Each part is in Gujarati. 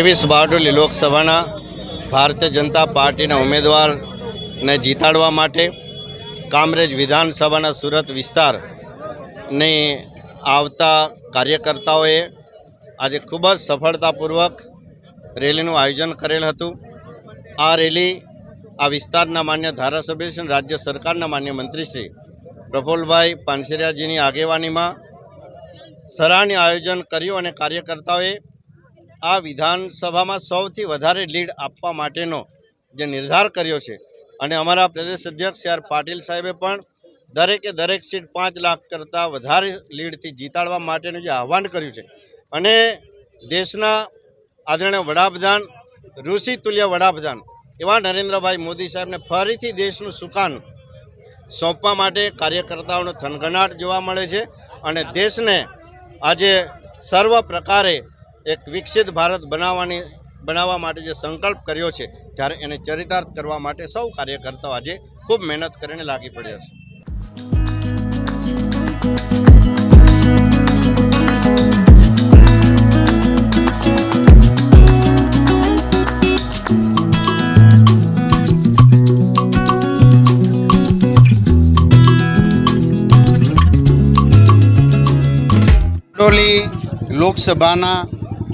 ત્રેવીસ બારડોલી લોકસભાના ભારતીય જનતા પાર્ટીના ઉમેદવારને જીતાડવા માટે કામરેજ વિધાનસભાના સુરત વિસ્તારની આવતા કાર્યકર્તાઓએ આજે ખૂબ જ સફળતાપૂર્વક રેલીનું આયોજન કરેલ હતું. આ રેલી આ વિસ્તારના માન્ય ધારાસભ્ય શ્રી રાજ્ય સરકારના માન્ય મંત્રી શ્રી પ્રફુલભાઈ પાનસેરિયાજીની આગેવાનીમાં સરાહનીય આયોજન કર્યું અને કાર્યકર્તાઓએ આ વિધાનસભામાં સૌથી વધારે લીડ આપવા માટેનો જે નિર્ધાર કર્યો છે અને અમારા પ્રદેશ અધ્યક્ષ આર પાટીલ સાહેબે પણ દરેકે દરેક સીટ પાંચ લાખ કરતાં વધારે લીડથી જીતાડવા માટેનું જે આહવાન કર્યું છે. અને દેશના આદરણીય વડાપ્રધાન, ઋષિ તુલ્ય વડાપ્રધાન એવા નરેન્દ્રભાઈ મોદી સાહેબને ફરીથી દેશનું સુકાન સોંપવા માટે કાર્યકર્તાઓનો થનગનાટ જોવા મળે છે અને દેશને આજે સર્વ પ્રકારે એક વિકસિત ભારત બનાવવાની, બનાવવા માટે જે સંકલ્પ કર્યો છે, ત્યારે એને ચરિતાર્થ કરવા માટે સૌ કાર્યકર્તાઓ આજે ખૂબ મહેનત કરીને લાગી પડ્યા છે. બારડોલી લોકસભાના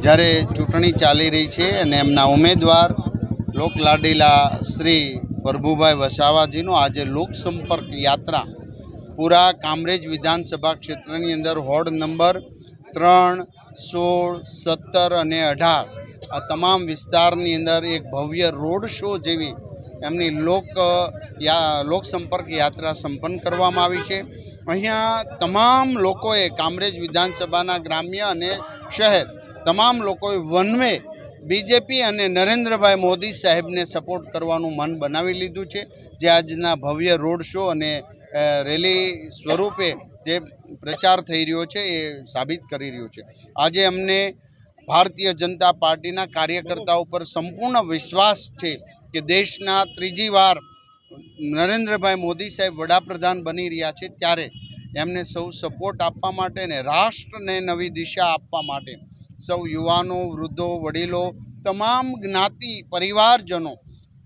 જ્યારે ચૂંટણી ચાલી રહી છે અને એમના ઉમેદવાર લોકલાડીલા શ્રી પ્રભુભાઈ વસાવાજીનો આજે લોકસંપર્ક યાત્રા પૂરા કામરેજ વિધાનસભા ક્ષેત્રની અંદર હોર્ડ નંબર ત્રણ, સોળ, સત્તર અને અઢાર. આ તમામ વિસ્તારની અંદર એક ભવ્ય રોડ શો જેવી એમની લોક, યા, લોકસંપર્ક યાત્રા સંપન્ન કરવામાં આવી છે. અહીંયા તમામ લોકોએ કામરેજ વિધાનસભાના ગ્રામ્ય અને શહેર તમામ લોકોએ વનવે બીજેપી અને નરેન્દ્રભાઈ મોદી સાહેબને સપોર્ટ કરવાનું મન બનાવી લીધું છે. જે આજના ભવ્ય રોડ શો અને રેલી સ્વરૂપે જે પ્રચાર થઈ રહ્યો છે એ સાબિત કરી રહ્યું છે. આજે અમને ભારતીય જનતા પાર્ટીના કાર્યકર્તાઓ પર સંપૂર્ણ વિશ્વાસ છે કે દેશના ત્રીજી વાર નરેન્દ્રભાઈ મોદી સાહેબ વડાપ્રધાન બની રહ્યા છે ત્યારે એમને સૌ સપોર્ટ આપવા માટે ને રાષ્ટ્રને નવી દિશા આપવા માટે સૌ યુવાનો, વૃદ્ધો, વડીલો, તમામ જ્ઞાતિ પરિવારજનો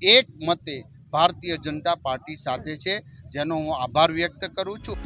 એક મતે ભારતીય જનતા પાર્ટી સાથે છે, જેનો હું આભાર વ્યક્ત કરું છું.